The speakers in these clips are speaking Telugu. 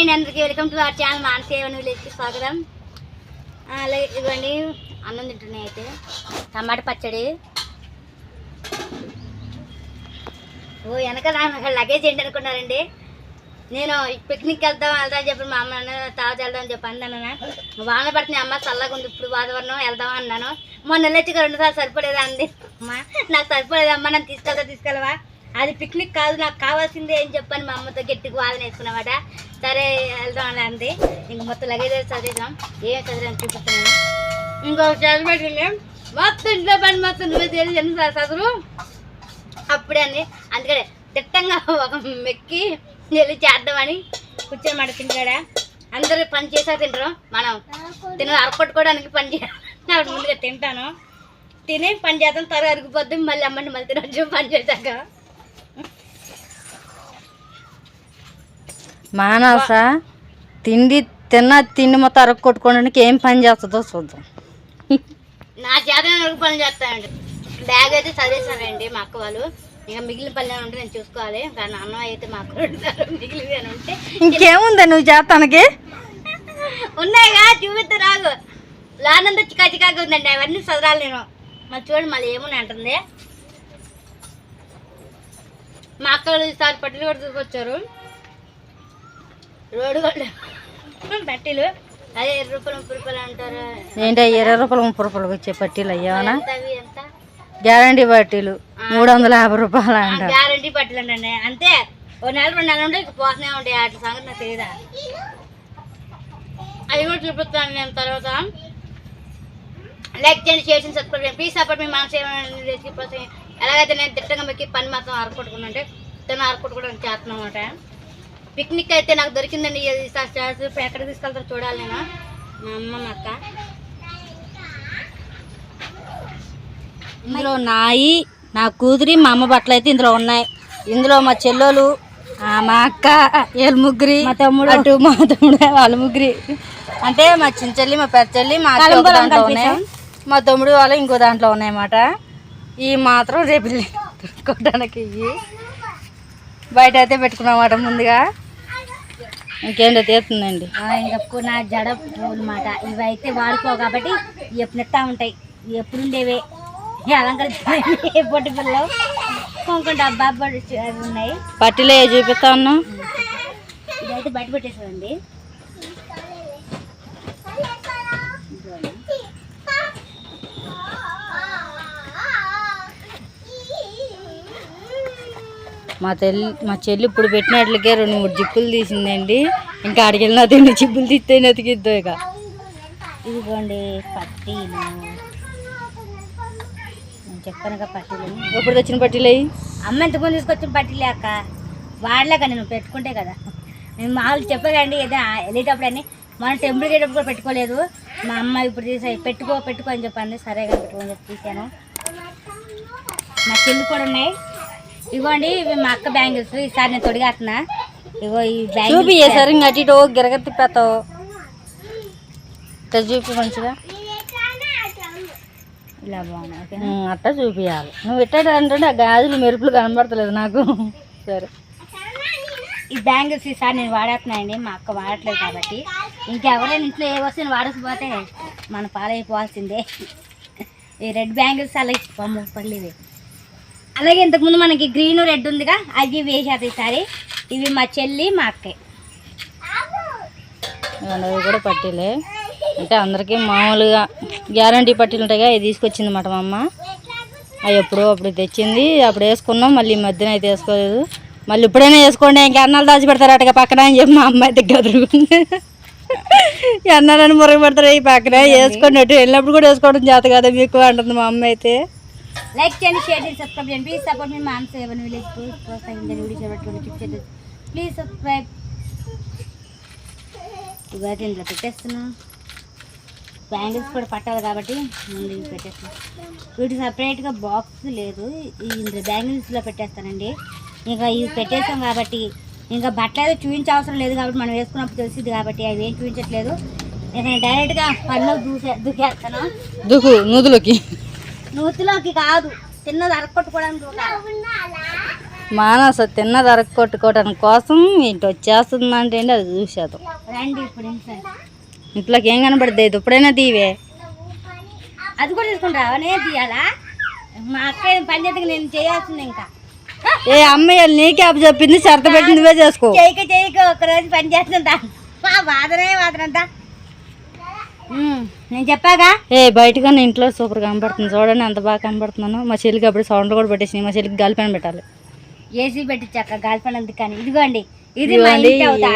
అండి అందరికీ. వెల్కమ్ టు అవర్ ఛానల్ మానసేవనులకి స్వాగతం. ఆ, అలాగే ఇదిగోండి అన్నం తింటున్నాయి అయితే. టమాటా పచ్చడి. ఓ వెనక నా లగేజ్ ఏంటి అనుకున్నారండి. నేను పిక్నిక్ వెళ్దాం వెళ్దాం చెప్పి మా అమ్మ తాజా వెళ్దాం అని చెప్పి అన్నాను వాన పడుతుంది అమ్మ చల్లగా ఉంది ఇప్పుడు వాతావరణం వెళ్దాం అన్నాను. మొన్న వెళ్ళొచ్చి రెండు సార్లు సరిపడేదా అంది అమ్మ నాకు సరిపడేదమ్మా నన్ను తీసుకెళ్తా తీసుకెళ్ళవా? అది పిక్నిక్ కాదు నాకు కావాల్సిందే అని చెప్పని మా అమ్మతో గట్టిగా వాదన వేసుకున్నామాట సరే వెళ్దాం అని అంది. ఇంక మొత్తం లగేజ్ చదివిద్దాం. ఏం చదివాను చూపిస్తాను. ఇంకొక చదివేది మొత్తం ఇంట్లో పని మొత్తం నువ్వే తెలియదు చదువు అప్పుడే అండి అందుకనే తిట్టంగా ఒక మెక్కి వెళ్ళి చేద్దామని కూర్చొని మాట తింటాడా? అందరూ పని చేసా తింటారు. మనం తిన అరపట్టుకోవడానికి పని చేయాలి. ముందుగా తింటాను. తిని పని చేద్దాం. త్వరగా అరిగిపోద్ది. మళ్ళీ అమ్మండి మళ్ళీ తినొచ్చు. పని చేశాక. మానస తిండి తిన్న తిండి మొత్తం అరగ కొట్టుకోవడానికి ఏం పని చేస్తుందో చూద్దాం. నా చేత వరకు పని చేస్తానండి బ్యాగ్ అయితే చదివేశానండి మా అక్క వాళ్ళు. ఇక మిగిలిన పని ఉంటే నేను చూసుకోవాలి. కానీ అన్నం అయితే మా అక్క అని ఉంటే ఇంకేముంది నువ్వు చేస్తానికి? ఉన్నాయిగా చూపిస్తే రాగు. లానంతా చికా చికాగా ఉందండి అవన్నీ చదరాలి నేను. మళ్ళీ చూడండి మళ్ళీ ఏమున్నాయి అంటుంది. మా అక్క వాళ్ళు ఈసారి పట్టీలు కూడా తీసుకొచ్చారు. రోడ్డు కూడా పట్టీలు? అదే ఇరవై రూపాయలు ముప్పై రూపాయలు అంటారు. ఏంటి ఇరవై రూపాయలు ముప్పై రూపాయలు వచ్చే పట్టీలు అయ్యావనా గ్యారంటీ పట్టీలు. మూడు వందల యాభై రూపాయలు అంట గ్యారంటీ పట్టీలు అండి అంతే ఓ నెల రెండు నెలలు ఉంటే ఇక పోతూనే ఉంటాయి. వాటి సంగతి నాకు తెలియదా అవి కూడా చూపిస్తాను నేను తర్వాత. లైక్ చేయండి షేర్ చేసి సబ్స్క్రైబ్ చేయండి. ప్లీజ్ సపోర్ట్ మీ మనసు ఎలాగైతే నేను తిట్టంగా మీకు పని మాత్రం ఆరుకొట్టుకున్నంటే తను ఆరుకొట్టుకోవడానికి చేస్తున్నాం అనమాట పిక్నిక్ అయితే నాకు దొరికిందండి. స్టార్స్ ఎక్కడ తీసుకెళ్తారో చూడాలి నేను. మా అమ్మ మా అక్క. ఇందులో నాయి నా కూతురి మా అమ్మ బట్టలు అయితే ఇందులో ఉన్నాయి. ఇందులో మా చెల్లెలు మా అక్క వీళ్ళ ముగ్గురి మా తమ్ముడు. అటు మా తమ్ముడు వాళ్ళ ముగ్గురి. అంటే మా చిన్న చెల్లి మా పెద్ద చెల్లి మా అక్క. మా తమ్ముడు వాళ్ళు ఇంకో దాంట్లో ఉన్నాయన్నమాట. ఈ మాత్రం రేపు కొట్టడానికి ఇవి బయట అయితే పెట్టుకున్నమాట ముందుగా. ఇంకేంటో తీస్తుందండి ఇంకా నా జడ పూలు మాట ఇవి అయితే వాడుకో కాబట్టి ఎప్పుడు నెత్తా ఉంటాయి. ఎప్పుడు ఉండేవే. ఈ అలంకరించిన పొట్టి పిల్లలు. కొంచెం డబ్బా ఉన్నాయి. పట్టిలో ఏ చూపిస్తా ఉన్నా ఇదైతే బయట పెట్టేసానండి మా తెల్లి మా చెల్లి ఇప్పుడు పెట్టినట్లకే రెండు మూడు జిప్పులు తీసిందండి. ఇంకా అడిగి వెళ్ళిన రెండు జిప్పులు తీస్తే ఎతికిద్దో ఇక. ఇదిగోండి పట్టీలు నేను చెప్పానుగా పట్టీలు. ఎప్పుడు తెచ్చిన పట్టీలు అయ్యి? అమ్మ ఎంతమంది తీసుకొచ్చిన పట్టీలే అక్క? వాడలేక నేను పెట్టుకుంటే కదా. నేను మామూలు చెప్పకండి ఏదో వెళ్ళేటప్పుడు అని. మన టెంపుల్కి వెళ్ళేటప్పుడు కూడా పెట్టుకోలేదు. మా అమ్మ ఇప్పుడు తీసా పెట్టుకో పెట్టుకో అని చెప్పండి సరే కానీ పెట్టుకోని చెప్పి తీసాను. మా చెల్లి కూడా ఉన్నాయి. ఇవ్వండి ఇవి మా అక్క బ్యాంగిల్స్. ఈసారి నేను తొడిగేస్తున్నా ఇగో ఈ చూపి ఏసారి ఇంక అటు ఇటు గిరగ తిప్పేస్తావు ఇట్లా చూపి మంచిగా. ఇలా బాగున్నాయి ఓకేనా? ఉమ్, అట్టా చూపియాలి నువ్వు ఇట్టాడు అంటే ఆ గాజులు మెరుపులు కనబడతలేదు నాకు. సరే. ఈ బ్యాంగిల్స్ ఈసారి నేను వాడేస్తున్నానండి మా అక్క వాడట్లేదు కాబట్టి. ఇంకెవరైనా ఇంట్లో ఏ వస్తువుని వాడకపోతే మన పాలైపోవాల్సిందే. ఈ రెడ్ బ్యాంగిల్స్ పమ్ము పర్లేదు అలాగే ఇంతకుముందు మనకి గ్రీన్ రెడ్ ఉందిగా అది వేసేది ఈసారి. ఇవి మా చెల్లి మా అక్కయ్య అవి కూడా పట్టీలే. అంటే అందరికీ మామూలుగా గ్యారంటీ పట్టీలు ఉంటాయిగా ఇది అవి తీసుకొచ్చింది మాట మా అమ్మ. అవి ఎప్పుడో అప్పుడు తెచ్చింది అప్పుడు వేసుకున్నాం మళ్ళీ ఈ మధ్యన అయితే వేసుకోలేదు. మళ్ళీ ఇప్పుడైనా వేసుకోండి ఇంకా అన్నాలు దాచి అటుగా పక్కన అని చెప్పి మా అమ్మాయి దగ్గర అన్నాలని మురగ పెడతారు ఈ పక్కన వేసుకోండి అటు వెళ్ళినప్పుడు కూడా వేసుకోవడం చేత కదా మీకు అంటుంది మా అమ్మ అయితే. లైక్ చేయండి షేర్ చేయండి సబ్స్క్రైబ్ చేయండి. ప్లీజ్ సపోర్ట్ మీ మామ్ సేవన్ విలేజ్ ప్రోత్సహించండి వీడియో క్లిక్ ప్లీజ్ సబ్స్క్రైబ్ ఇవైతే ఇంట్లో పెట్టేస్తున్నాం. బ్యాంగిల్స్ కూడా పట్టాలి కాబట్టి ముందు పెట్టేస్తాను వీటి సపరేట్గా బాక్స్ లేదు. ఈ ఇందులో బ్యాంగిల్స్లో పెట్టేస్తానండి. ఇంకా ఇవి పెట్టేస్తాం కాబట్టి ఇంకా బట్టలు అయితే చూపించే అవసరం లేదు కాబట్టి మనం వేసుకున్నప్పుడు తెలిసింది కాబట్టి అవి ఏం చూపించట్లేదు నేను డైరెక్ట్గా పనిలో దూసే దూకేస్తాను. దుకు నూతులోకి నూతిలోకి కాదు తిన్నది అరకొట్టుకోవడానికి ఒక మానస తిన్న ధర కొట్టుకోవడానికి కోసం ఇంటి వచ్చేస్తుందంటే ఏంటి అది చూసేద్దాం. రండి ఇప్పుడు ఇంట్లో. ఇంట్లోకి ఏం కనబడుతుంది ఇది ఇప్పుడైనా తీవే అది కూడా తీసుకుంటావా నేను తీయాలా? మా అక్క చేతికి నేను చేయాల్సింది ఇంకా. ఏ అమ్మాయి నీకే అప్పు చెప్పింది షరత పెట్టి నువ్వే చేసుకో. చేయక చేయక ఒక రోజు పని చేస్తుంటా మా వాదనే వాదనంతా. నేను చెప్పాగా? ఏ బయటకన్నా ఇంట్లో సూపర్ కనబడుతుంది. చూడండి ఎంత బాగా కనబడుతున్నాను మా చెల్లికి అప్పుడు సౌండ్ కూడా పెట్టేసి మా చెల్లికి గాలి పైన పెట్టాలి. ఏసీ పెట్టించాక గాల్పనంది కానీ ఇదిగోండి. ఇది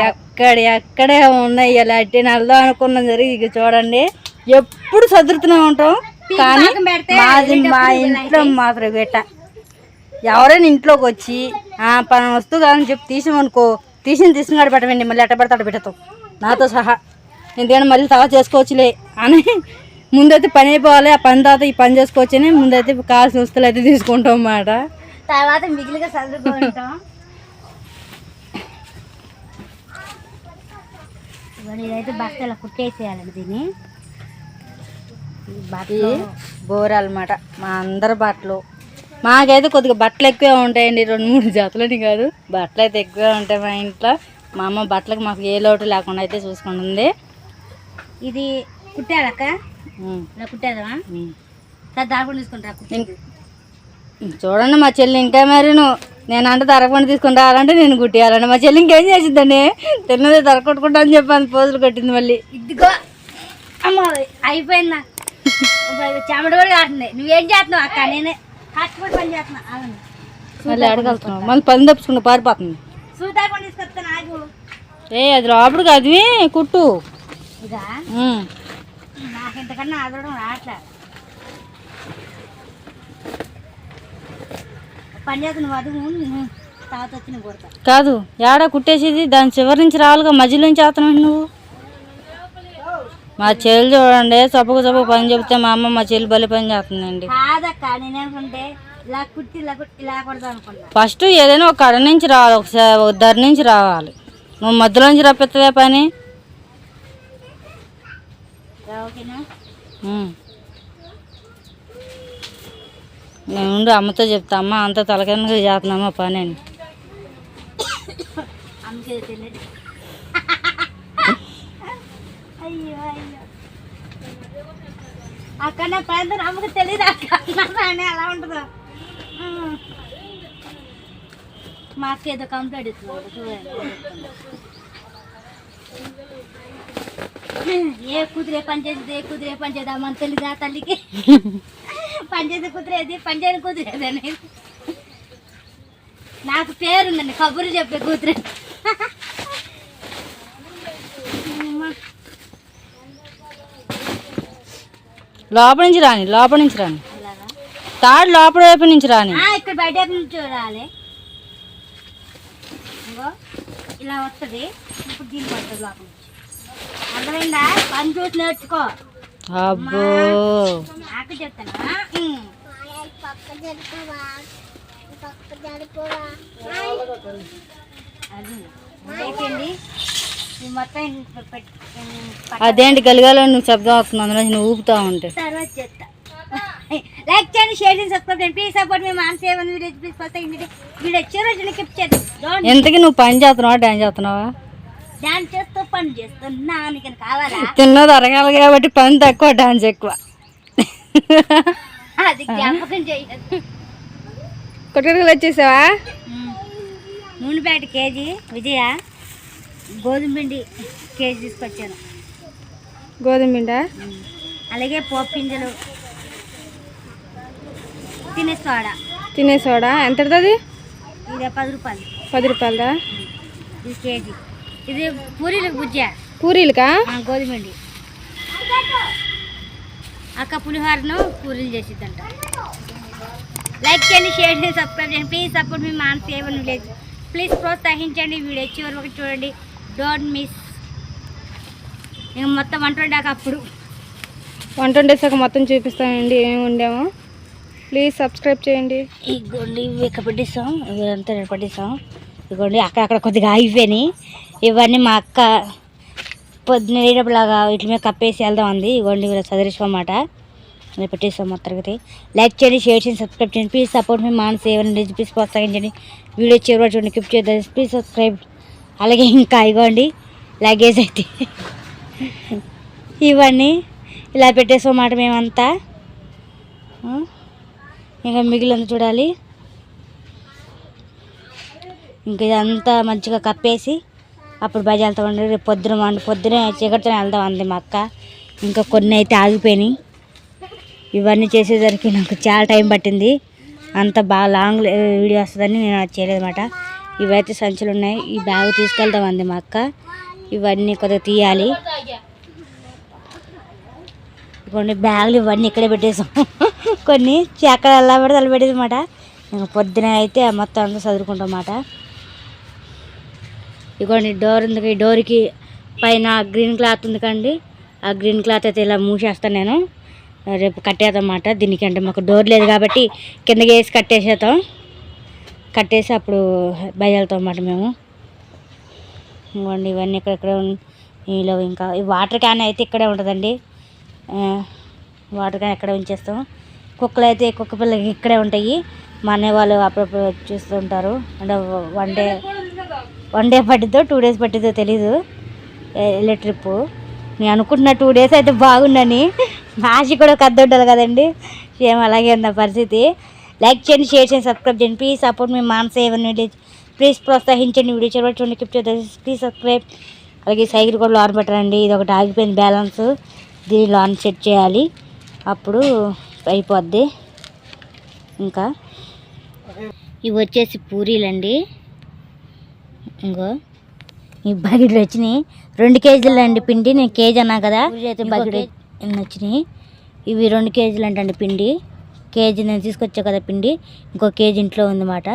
ఎక్కడ ఎక్కడే ఉన్నాయి ఇలా అట్టి నల్లా అనుకున్నాం జరిగి ఇక చూడండి ఎప్పుడు సదురుతూనే ఉంటాం. కానీ మాది మా ఇంట్లో మాత్రం పెట్ట. ఎవరైనా ఇంట్లోకి వచ్చి ఆ పని వస్తువు కాదని చెప్పి తీసామనుకో తీసిన తీసుకుని కాడ పెట్టమండి. మళ్ళీ ఎట్ట పెడతాడు పెడతాం నాతో సహా. ఎందుకంటే మళ్ళీ తర్వాత చేసుకోవచ్చులే అని ముందైతే పని అయిపోవాలి. ఆ పని తర్వాత ఈ పని చేసుకోవచ్చు అని ముందైతే కావాల్సిన వస్తువులు అయితే తీసుకుంటాం అన్నమాట. తర్వాత మిగిలిగా చదువుకుంటాం ఇదైతే బస్తాల కుట్టేసేయాలండి దీన్ని. బట్టలు బోరాలు అన్నమాట మా అందరి బట్టలు. మాకైతే కొద్దిగా బట్టలు ఎక్కువే ఉంటాయండి. రెండు మూడు జతలని కాదు. బట్టలు అయితే ఎక్కువే ఉంటాయి మా ఇంట్లో. మా అమ్మ బట్టలకు మాకు ఏ లోటు లేకుండా అయితే చూసుకుంటుంది. ఇది కుట్టాలక్క? ఇలా కుట్టేదామా ఉమ్. సార్ తీసుకుంటా కుట్టేది. చూడండి మా చెల్లి ఇంకా మరి నువ్వు నేను అంటే దరకొండ తీసుకుని రావాలంటే నేను కుట్టేయాలండి. మా చెల్లి ఇంకేం చేసిద్దండి? తిన్నది దర కొట్టుకుంటా అని చెప్పి అంత పోజులు కట్టింది మళ్ళీ. ఇదిగో. అమ్మ అయిపోయిందా? చెమట కూడా కాస్తుంది నువ్వేం చేస్తున్నావు అక్క? నేనే కష్టపడి పని చేస్తున్నా. అవును మళ్ళీ అడగలుగుతున్నావు మళ్ళీ పని తప్పుచుకుంటూ పారిపోతుంది. సూతాకుండా తీసుకొస్తాను ఆగు. ఏ అది లోపలికి అది కుట్టు. ఇదా. నాకు ఇంతకన్నా ఆదరడం కాదు ఏడా కుట్టేసేది? దాని చివరి నుంచి రావాలిగా మధ్యలో నుంచి చేస్తున్నావు నువ్వు? మా చెల్లి చూడండి చప్పకు చప్పకు పని చెప్తే మా అమ్మ మా చెల్లి బలి పని చేస్తుందండి. ఫస్ట్ ఏదైనా ఒక కడ నుంచి రావాలి ఒకసారి ఒక ధర నుంచి రావాలి. నువ్వు మధ్యలో నుంచి రప్పిత్తవే పని? ఓకేనా. నేను ఉండి అమ్మతో చెప్తా అమ్మ అంత తలకనగా చేస్తున్నామా పని అని. అక్కడ నా ప్రాంతం అమ్మకు తెలియదు అక్క పని ఎలా ఉంటుందో? ఉమ్. మా అక్క ఏదో కంప్లైంట్ ఇస్తున్నాడు చూడండి ఏ కుదిరే పని చేసేది ఏ కుదిరే పని చేద్దాం మన తెలీదా తల్లికి? పని చేసే కుదిరేది పని చేయని కుదిరేది అనేది. నాకు పేరుందండి కబుర్లు చెప్పే కూతురు. లోపల నుంచి రాని లోపల నుంచి రాని. తాడు లోపల వైపు నుంచి రాని. ఇక్కడ బయట నుంచి చూడాలి ఇగో ఇలా వస్తుంది. ఇప్పుడు దీన్ని పడుతుంది లోపల అర్థమైందా? పని చూసి నేర్చుకో. అబ్బో. నాకు చెప్తానా? అదేంటి గలిగాలో నువ్వు శబ్దం వస్తుంది అందులో నువ్వు ఊపుతా ఉంటే. తర్వాత చెప్తా. లైక్ చేయండి షేర్ చేయండి సబ్స్క్రైబ్ చేయండి. ప్లీజ్ సపోర్ట్ మీ మాన్ సేవ్ వీడియో ప్లీజ్ ఫస్ట్ వీడియో చివరి కిప్ చేద్దాం ఎంతకి నువ్వు పని చేస్తున్నావా డాన్స్ చేస్తున్నావా? డాన్స్ చేస్తూ పని చేస్తున్నా నీకు కావాలా? తిన్నది అరగాలి కాబట్టి పని తక్కువ డాన్స్ ఎక్కువ. అది జ్ఞాపకం చేయదు కొట్టుకులు వచ్చేసావా? నూనె ప్యాకెట్ కేజీ విజయ గోధుమ పిండి కేజీ తీసుకొచ్చాను. గోధుమ పిండా అలాగే పోపు తినే సోడా. తినే సోడా? ఎంత అది? ఇది పది రూపాయలు. పది రూపాయలదా? ఇది కేజీ. ఇది పూరీలకు బుజ్జా. పూరీలకా? ఆ, గోధుమ పిండి అక్క పులిహోరను పూరీలు చేసిద్దంట. లైక్ చేయండి షేర్ చేయండి సబ్స్క్రైబ్ చేయండి. ప్లీజ్ సపోర్ట్ మీ మాన్ సేవ్ విలేజ్ ప్లీజ్ ప్రోత్సహించండి వీడియో చివరి వరకు చూడండి. డోంట్ మిస్ నేను మొత్తం వంట వండాక అప్పుడు. వంట వండేసాక మొత్తం చూపిస్తానండి ఏమి వండామో. ప్లీజ్ సబ్స్క్రైబ్ చేయండి. ఇవి ఇక్కడ పట్టిస్తాం ఇవంతా పట్టిస్తాం ఇదిగోండి అక్కడక్కడ కొద్దిగా అయిపోయినాయి ఇవన్నీ మా అక్క పొద్దున వేయటప్పులాగా వీటి మీద కప్పేసి వెళ్దాం అంది. ఇవ్వండి ఇలా చదిరిస్తామాట నేను పెట్టేస్తాం మొత్తం తరగతి లైక్ చేయండి షేర్ చేయండి సబ్స్క్రైబ్ చేయండి. ప్లీజ్ సపోర్ట్ మీ మానసి ఏమైనా ప్లీజ్ ప్రోత్సహించండి. వీడియో చివరి చూడండి క్లిప్ చేద్దాం ప్లీజ్ సబ్స్క్రైబ్ అలాగే ఇంకా ఇవ్వండి లగేజ్ అయితే. ఇవన్నీ ఇలా పెట్టేసామాట మేమంతా. ఇంకా మిగిలిన చూడాలి. ఇంకా ఇదంతా మంచిగా కప్పేసి అప్పుడు బయట ఉండి రేపు పొద్దున వండి పొద్దునే చీకటితోనే వెళ్దాం అంది మా అక్క. ఇంకా కొన్ని అయితే ఆగిపోయినాయి. ఇవన్నీ చేసేసరికి నాకు చాలా టైం పట్టింది. అంత బాగా లాంగ్ వీడియో వస్తుందని నేను అది చేయలేదన్నమాట. ఇవైతే సంచులు ఉన్నాయి. ఈ బ్యాగ్ తీసుకెళ్దాం అంది మా అక్క. ఇవన్నీ కొద్దిగా తీయాలి. కొన్ని బ్యాగులు ఇవన్నీ ఇక్కడే పెట్టేసాం. కొన్ని అక్కడ అలా పడితే అలా పెట్టేది అనమాట ఇంకా పొద్దున అయితే మొత్తం అంతా చదువుకుంటాం అన్నమాట. ఇగోండి డోర్ ఉంది ఈ డోర్కి పైన గ్రీన్ క్లాత్ ఉంది కండి ఆ గ్రీన్ క్లాత్ అయితే ఇలా మూసేస్తాను నేను. రేపు కట్టేదన్నమాట దీనికి అంటే మాకు డోర్ లేదు కాబట్టి కిందకి వేసి కట్టేసేద్దాం. కట్టేసి అప్పుడు బయలుతాం అన్నమాట మేము. ఇవ్వండి ఇవన్నీ ఇక్కడెక్కడ నీలో ఇంకా ఈ వాటర్ క్యాన్ అయితే ఇక్కడే ఉంటుందండి. వాటర్ క్యాన్ ఎక్కడ ఉంచేస్తాం. కుక్కలు అయితే కుక్క పిల్లలకి ఇక్కడే ఉంటాయి. మా అన్నయ్య వాళ్ళు అప్పుడప్పుడు చూస్తుంటారు అంటే వన్ డే వన్ డే పట్టిద్దో టూ డేస్ పట్టిద్దో తెలీదు. వెళ్ళే ట్రిప్పు. నేను అనుకుంటున్న టూ డేస్ అయితే బాగుందని మాషి కూడా కద్దొడ్డాలి ఉండాలి కదండి. సేమ్ అలాగే ఉన్న పరిస్థితి. లైక్ చేయండి షేర్ చేయండి సబ్స్క్రైబ్ చేయండి. ప్లీజ్ సపోర్ట్ మీ మానస ఏవన్ విలేజ్ ప్లీజ్ ప్రోత్సహించండి. వీడియో చూడండి. చూడండి కిప్ చేద్దాం ప్లీజ్ సబ్స్క్రైబ్ అలాగే సైకిల్ కూడా లోన్ పెట్టరండి ఇది ఒకటి ఆగిపోయింది బ్యాలెన్స్ దీన్ని లోన్ సెట్ చేయాలి. అప్పుడు అయిపోద్ది. ఇంకా ఇవి వచ్చేసి పూరీలండి. ఇంకో ఈ బకెట్లు వచ్చినాయి. రెండు కేజీలు అండి పిండి నేను కేజీ అన్నా కదా. అయితే బకెట్ వచ్చినాయి? ఇవి రెండు కేజీలు అంటండి పిండి. కేజీ నేను తీసుకొచ్చా కదా పిండి. ఇంకో కేజీ ఇంట్లో ఉందన్నమాట.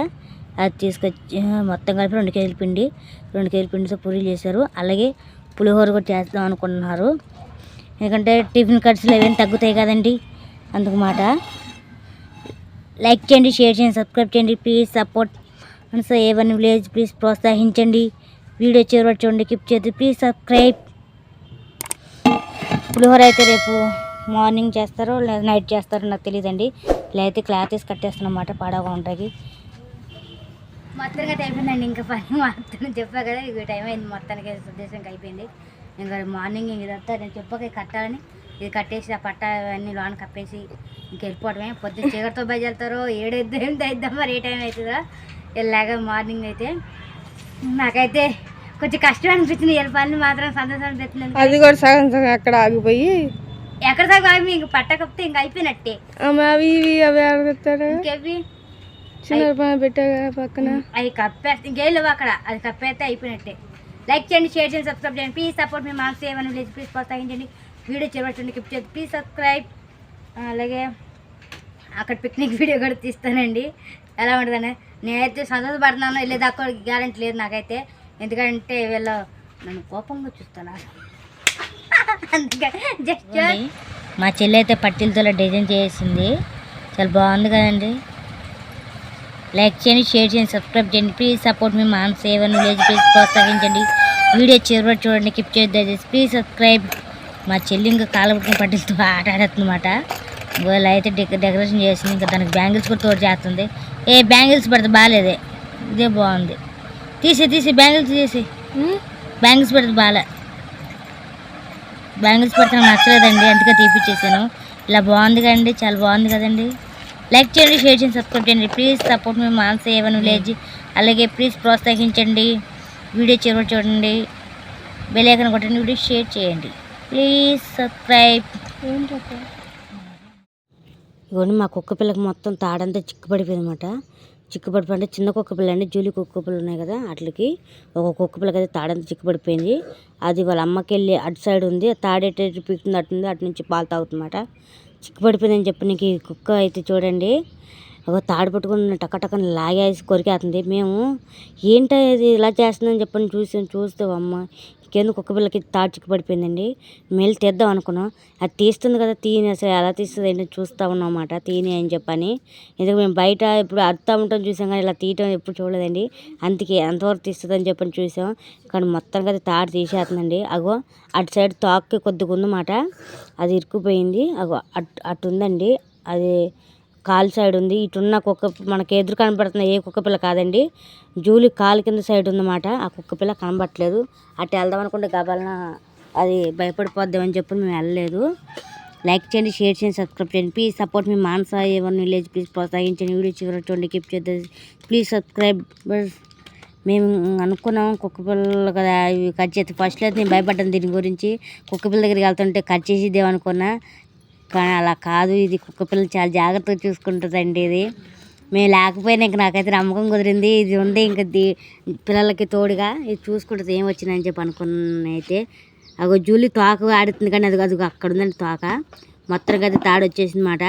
అది తీసుకొచ్చి మొత్తం కలిపి రెండు కేజీల పిండి. రెండు కేజీల పిండితో పూరీలు చేశారు. అలాగే పులిహోర కూడా చేద్దాం అనుకుంటున్నారు. ఎందుకంటే టిఫిన్ ఖర్చులు ఏమైనా తగ్గుతాయి కదండి. అందుకు మాట. లైక్ చేయండి షేర్ చేయండి సబ్స్క్రైబ్ చేయండి. ప్లీజ్ సపోర్ట్ సో ఏవన్ విలేజ్ ప్లీజ్ ప్రోత్సహించండి. వీడియో చివరి చూడండి కిప్ చేతి ప్లీజ్ సబ్స్క్రైబ్ పులిహోర అయితే రేపు మార్నింగ్ చేస్తారో లేదా నైట్ చేస్తారో నాకు తెలియదండి. లేకపోతే క్లాత్ వేసి కట్టేస్తున్నమాట పాడగా ఉంటుంది. మొత్తానికి అయితే అయిపోయిందండి ఇంకా పని మొత్తం చెప్పా కదా ఇక టైం అయింది మొత్తానికి ఉద్దేశంకి అయిపోయింది ఇంకా మార్నింగ్ ఇదంతా నేను చెప్పక కట్టాలని ఇది కట్టేసి ఆ పట్ట అన్నీ లోన్ కప్పేసి ఇంక వెళ్ళిపోవడమే. పొద్దున్న చీకటితో బయలుదేరుతారో వెళ్తారో ఏడైద్దాం ఎంత అయిద్దాం మరి ఏ టైం అవుతుందో. వెళ్ళాక మార్నింగ్ అయితే నాకైతే కొంచెం కష్టం అనిపించింది. వీళ్ళ పనులు మాత్రం సంతోషం అనిపిస్తుంది అది కూడా సగం సగం అక్కడ ఆగిపోయి. ఎక్కడ దాకా ఆగి ఇంక పట్ట కప్పితే ఇంక అయిపోయినట్టే. అవి ఇవి అవి ఆడుతారు ఇంకేవి? చిన్న పని పక్కన. అది కప్పేస్తే ఇంకేం లేవు అక్కడ. అది కప్పేస్తే అయిపోయినట్టే. లైక్ చేయండి షేర్ చేయండి సబ్స్క్రైబ్ చేయండి. ప్లీజ్ సపోర్ట్ మీ మార్క్స్ ఏమైనా విలేజ్ ప్లీజ్ ప్రోత్సహించండి. వీడియో చివరి కిప్ చేయండి. ప్లీజ్ సబ్స్క్రైబ్ అలాగే అక్కడ పిక్నిక్ వీడియో కూడా తీస్తానండి. ఎలా ఉంటుందని నేనైతే సంతోషపడుతున్నాను వెళ్ళేదాకా గ్యారంటీ లేదు నాకైతే. ఎందుకంటే వీళ్ళు నన్ను కోపంగా చూస్తున్నారు. జస్ట్ మా చెల్లి అయితే పట్టీలతో డిజైన్ చేసింది. చాలా బాగుంది కదండి. లైక్ చేయండి షేర్ చేయండి సబ్స్క్రైబ్ చేయండి. ప్లీజ్ సపోర్ట్ మీ మాన్ సేవన్ విలేజ్ ప్లీజ్ ప్రోత్సహించండి. వీడియో చివరి చూడండి కిప్ చేయొద్దు ప్లీజ్ సబ్స్క్రైబ్ మా చెల్లి ఇంకా కాలపట్టుకుని పట్టిలతో ఆట ఆడుతుందన్నమాట. వాళ్ళు అయితే డెక డెకరేషన్ చేసింది. ఇంకా దానికి బ్యాంగిల్స్ కూడా తోడు చేస్తుంది. ఏ బ్యాంగిల్స్ పెడితే బాగాలేదే ఇదే బాగుంది. తీసి తీసి బ్యాంగిల్స్ తీసి. బ్యాంగిల్స్ పెడితే బాగాలే బ్యాంగిల్స్ పెడితే నాకు నచ్చలేదండి. అందుకే తీపిచ్చేసాను. ఇలా బాగుంది కదండి. చాలా బాగుంది కదండి. లైక్ చేయండి షేర్ చేయండి సబ్స్క్రైబ్ చేయండి. ప్లీజ్ సపోర్ట్ మీ మాన్స్ ఏవన్ విలేజ్. అలాగే ప్లీజ్ ప్రోత్సహించండి. వీడియో చివరి చూడండి. బెల్ కొట్టండి. వీడియో షేర్ చేయండి. Please subscribe. ఇవన్నీ మా కుక్క పిల్లకి మొత్తం తాడంతా చిక్కుపడిపోయింది అనమాట చిక్కుపడిపోయి అంటే చిన్న కుక్క పిల్ల అండి జూలి కుక్క పిల్లలు ఉన్నాయి కదా వాటికి ఒక కుక్క పిల్లకి అయితే తాడంతా చిక్కుపడిపోయింది. అది వాళ్ళ అమ్మకి వెళ్ళి అటు సైడ్ ఉంది ఆ పీకుతుంది అటుంది అటు నుంచి పాలు తాగుతుందన్నమాట. చిక్కుపడిపోయిందని చెప్పి నీకు ఈ కుక్క అయితే చూడండి. ఒక తాడు పట్టుకుని టక్కటక్కని లాగేసి కొరికేస్తుంది. మేము ఏంటో ఇది ఇలా చేస్తుందని చెప్పని చూసి చూస్తే అమ్మ కింద కుక్క పిల్లకి తాడు చిక్కు పడిపోయిందండి. మెల్లి తీద్దాం అనుకున్నాం. అది తీస్తుంది కదా తీని అసలు ఎలా తీస్తుంది ఏంటో చూస్తూ ఉన్నాం అన్నమాట తీని అని చెప్పని. ఎందుకంటే మేము బయట ఇప్పుడు అడుతూ ఉంటాం చూసాం కానీ ఇలా తీయటం ఎప్పుడు చూడలేదండి. అందుకే ఎంతవరకు తీస్తుంది అని చెప్పని చూసాం. కానీ మొత్తం కదా తాడు తీసేస్తుందండి. అగో అటు సైడ్ తాక్కి కొద్దిగా ఉందన్నమాట అది ఇరుక్కుపోయింది. అగో అటు అటు ఉందండి అది కాలు సైడ్ ఉంది. ఇటున్న కుక్క మనకి ఎదురు కనబడుతున్న ఏ కుక్క పిల్ల కాదండి. జూలి కాలు కింద సైడ్ ఉందన్నమాట. ఆ కుక్క పిల్ల కనబడట్లేదు. అటు వెళ్దాం అనుకుంటే గబాలన అది భయపడిపోద్దామని చెప్పి మేము వెళ్ళలేదు. లైక్ చేయండి షేర్ చేయండి సబ్స్క్రైబ్ చేయండి. ప్లీజ్ సపోర్ట్ మీ మానస ఎవరి విలేజ్. ప్లీజ్ ప్రోత్సహించండి. వీడియో చివరి చూడండి కీప్ చేద్దాం. ప్లీజ్ సబ్స్క్రైబ్ మేము అనుకున్నాం కుక్క పిల్లలు కదా ఇవి కట్ చేస్తే ఫస్ట్లో నేను భయపడ్డాను దీని గురించి. కుక్క పిల్ల దగ్గరికి వెళ్తుంటే కట్ చేసిద్దాం అనుకున్నా. కానీ అలా కాదు. ఇది కుక్క పిల్ల చాలా జాగ్రత్తగా చూసుకుంటుందండి ఇది. మేము లేకపోయినా ఇంక నాకైతే నమ్మకం కుదిరింది. ఇది ఉంది ఇంకా దీ పిల్లలకి తోడుగా ఇది చూసుకుంటుంది. ఏం వచ్చిందని చెప్పి అనుకున్నైతే అయితే. అగో జూలి తోక ఆడుతుంది కానీ అది అది అక్కడ ఉందండి తోక. మొత్తం అది తాడు వచ్చేసింది మాట.